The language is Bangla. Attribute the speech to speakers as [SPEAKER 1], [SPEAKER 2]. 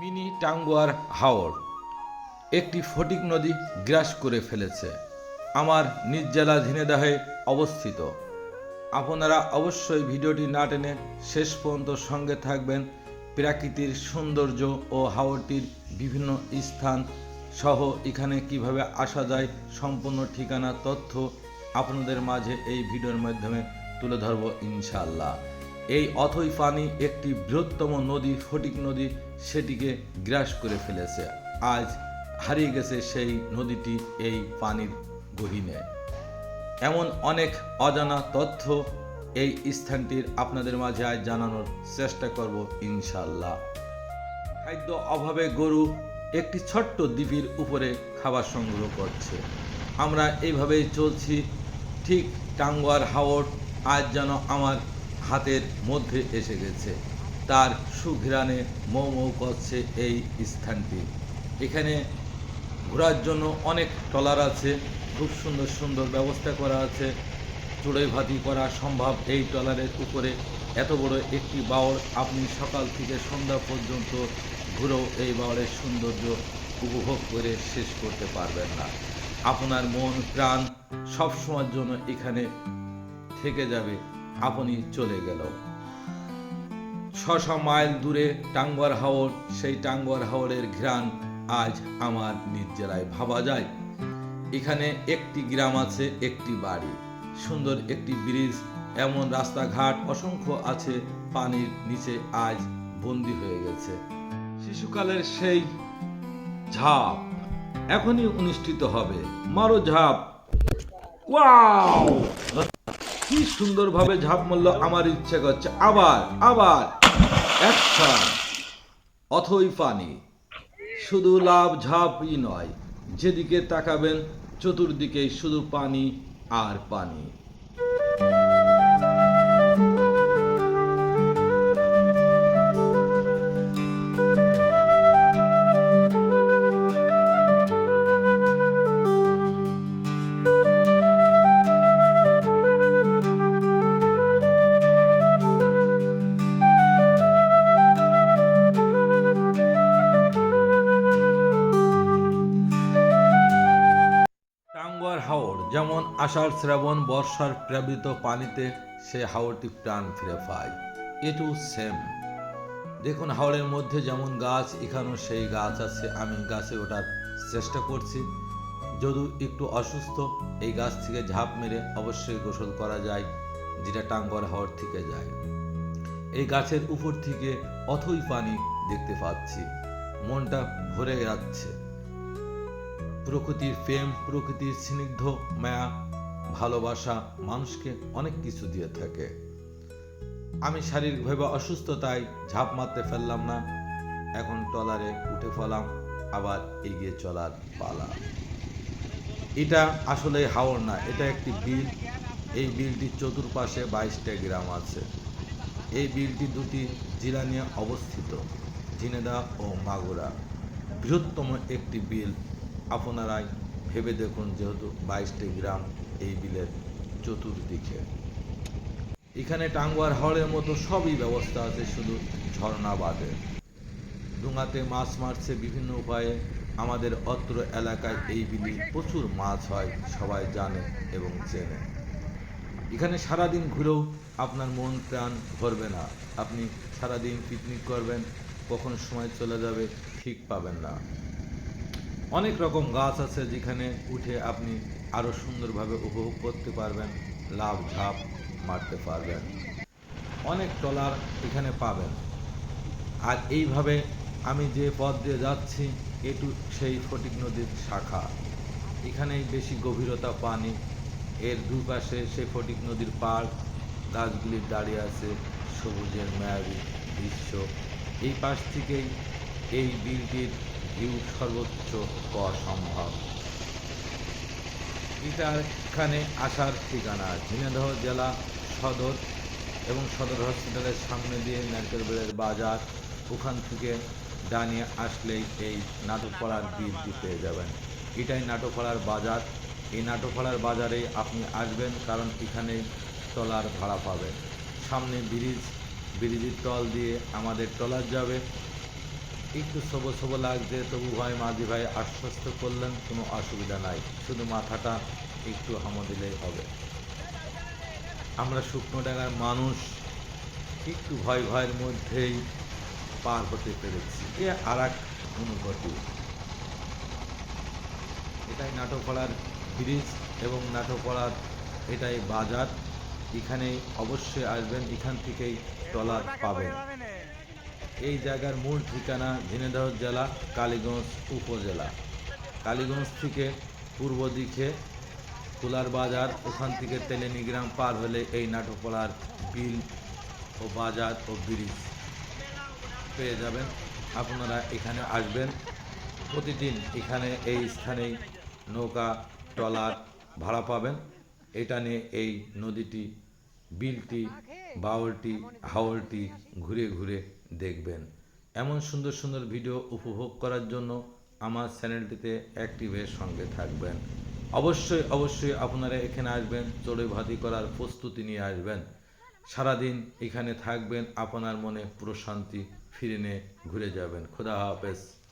[SPEAKER 1] মিনি টাঙ্গুয়ার হাওড় একটি ফটিক নদী গ্রাস করে ফেলেছে। আমার নিজ জেলা ঝিনেদাহে অবস্থিত। আপনারা অবশ্যই ভিডিওটি না টেনে শেষ পর্যন্ত সঙ্গে থাকবেন। প্রাকৃতির সৌন্দর্য ও হাওড়টির বিভিন্ন স্থান সহ এখানে কীভাবে আসা যায়, সম্পূর্ণ ঠিকানা, তথ্য আপনাদের মাঝে এই ভিডিওর মাধ্যমে তুলে ধরব ইনশাআল্লাহ। এই অথই পানি একটি বৃহত্তম নদী ফটিক নদী, সেটিকে গ্রাস করে ফেলেছে। আজ হারিয়ে গেছে সেই নদীটি এই পানির গহীনে। এমন অনেক অজানা তথ্য এই স্থানটির আপনাদের মাঝে আজ জানানোর চেষ্টা করব ইনশাল্লাহ খাদ্য অভাবে গরু একটি ছোট্ট দ্বীপের উপরে খাবার সংগ্রহ করছে। আমরা এইভাবেই চলছি। ঠিক টাঙ্গুয়ার হাওড় আজ যেন আমার হাতের মধ্যে এসে গেছে। তার সুঘ্রাণে মৌ মৌ করছে এই স্থানটি। এখানে ঘোরার জন্য অনেক ট্রলার আছে, খুব সুন্দর সুন্দর ব্যবস্থা করা আছে। চড়ুই ভাতি করা সম্ভব এই ট্রলারের উপরে। এত বড় একটি বাওড় আপনি সকাল থেকে সন্ধ্যা পর্যন্ত ঘুরেও এই বাওড়ের সৌন্দর্য উপভোগ করে শেষ করতে পারবেন না। আপনার মন, প্রাণ সবসময়ের জন্য এখানে থেকে যাবে। আপনি চলে গেল। ছশো মাইল দূরে টাঙ্গুয়ার হাওর, সেই টাঙ্গুয়ার হাওরের ঘ্রাণ আজ আমার নিজ ভাবা যায়। এখানে একটি গ্রাম আছে, একটি বাড়ি। সুন্দর একটি ব্রিজ, এমন রাস্তাঘাট অসংখ্য আছে, পানির নিচে আজ বন্দি হয়ে গেছে। শিশুকালের সেই ঝাঁপ এখনই অনুষ্ঠিত হবে। মারো ঝাঁপ। ওয়াও! কি সুন্দরভাবে ঝাঁপ মারলো আমার ইচ্ছে করছে। আবার আবার। অ্যাকশন। অথই পানি শুধু লাভ ঝাঁপই নয়, যেদিকে তাকাবেন চতুর্দিকে শুধু পানি আর পানি। যেমন আষাঢ় শ্রাবণ বর্ষার প্লাবিত পানিতে সে হাওড়টি প্রাণ ফিরে পায়। এটু সেম দেখুন হাওড়ের মধ্যে যেমন গাছ, এখানেও সেই গাছ আছে। আমি গাছে ওঠার চেষ্টা করছি। যদিও একটু অসুস্থ, এই গাছ থেকে ঝাঁপ মেরে অবশ্যই গোসল করা যায়, যেটা টাঙ্গর হাওড় থেকে যায়। এই গাছের উপর থেকে অথই পানি দেখতে পাচ্ছি। মনটা ভরে যাচ্ছে। প্রকৃতির প্রেম, প্রকৃতির স্নিগ্ধ মায়া, ভালোবাসা মানুষকে অনেক কিছু দিয়ে থাকে। আমি শারীরিকভাবে অসুস্থতায় ঝাঁপ মারতে ফেললাম না। এখন টলারে উঠে ফেলাম আবার এগিয়ে চলার পালা। এটা আসলে হাওড় না, এটা একটি বিল। এই বিলটির চতুর্পাশে বাইশটা গ্রাম আছে। এই বিলটি দুটি জেলা নিয়ে অবস্থিত ঝিনেদা ও মাগুরা। বৃহত্তম একটি বিল আপনারাই ভেবে দেখুন যেহেতু বাইশটি গ্রাম এই বিলের চতুর্দিকে। এখানে টাঙ্গুয়ার হাওড়ের মতো সবই ব্যবস্থা আছে, শুধু ঝর্ণা বাদে। ডুঙাতে মাছ মারছে বিভিন্ন উপায়ে। আমাদের অত্র এলাকায় এই বিলে প্রচুর মাছ হয়, সবাই জানে এবং চেনে। এখানে সারাদিন ঘুরেও আপনার মন প্রাণ ভরবে না। আপনি সারাদিন পিকনিক করবেন, কখন সময় চলে যাবে ঠিক পাবেন না। অনেক রকম গাছ আছে যেখানে উঠে আপনি আরও সুন্দরভাবে উপভোগ করতে পারবেন, লাভ ঝাঁপ মারতে পারবেন, অনেক ট্রলার এখানে পাবেন। আর এইভাবে আমি যে পথ দিয়ে যাচ্ছি এটু সেই ফটিক নদীর শাখা। এখানেই বেশি গভীরতা পানি, এর দুপাশে সেই ফটিক নদীর পাড় গাছগুলি দাঁড়িয়ে আছে সবুজের মায়াবী দৃশ্য। এই পাশ থেকেই এই বিলটির ভিউ সর্বোচ্চ পাওয়া সম্ভব। এটা এখানে আসার ঠিকানা ঝিনাইদহ জেলা সদর এবং সদর হসপিটালের সামনে দিয়ে নারকেলবেড়ের বাজার, ওখান থেকে ডানিয়ে আসলেই এই নাটকপাড়ার বিলটি পেয়ে যাবেন। এটাই নাটকপাড়ার বাজার। এই নাটকপাড়ার বাজারে আপনি আসবেন কারণ এখানে ট্রলার ভাড়া পাবেন। সামনে ব্রিজ, ব্রিজের তল দিয়ে আমাদের ট্রলার যাবে। একটু সবো সবো লাগছে, তবু ভাই মাঝি ভাই আশ্বস্ত করলেন, কোনো অসুবিধা নাই। শুধু মাথাটা একটু হামা দিলেই হবে। আমরা শুকনো ডাঙার মানুষ, একটু ভয় ভয়ের মধ্যেই পার হতে পেরেছি। এ আর এক অনুভূতি। এটাই নাটক নাটকপাড়ার ব্রিজ এবং নাটক নাটকপাড়ার এটাই বাজার। এখানে অবশ্যই আসবেন, এখান থেকেই ট্রলার পাবেন। এই জায়গার মূল ঠিকানা ঝিনাইদহ জেলা, কালীগঞ্জ উপজেলা। কালীগঞ্জ থেকে পূর্ব দিকে কুলার বাজার, ওখান থেকে তেলেনিগ্রাম পার হলে এই নাটকপাড়ার বিল ও বাজার ও ব্রিজ পেয়ে যাবেন। আপনারা এখানে আসবেন। প্রতিদিন এখানে এই স্থানেই নৌকা, ট্রলার ভাড়া পাবেন। এটা নিয়ে এই নদীটি, বিলটি, বাউলটি, হাওলটি ঘুরে ঘুরে দেখবেন। এমন সুন্দর সুন্দর ভিডিও উপভোগ করার জন্য আমার চ্যানেলটিতে অ্যাক্টিভের সঙ্গে থাকবেন। অবশ্যই অবশ্যই আপনারা এখানে আসবেন চড়ে ভাতি করার প্রস্তুতি নিয়ে আসবেন। সারাদিন এখানে থাকবেন, আপনার মনে প্রশান্তি ফিরে নিয়ে ঘুরে যাবেন। খোদা হাফেজ।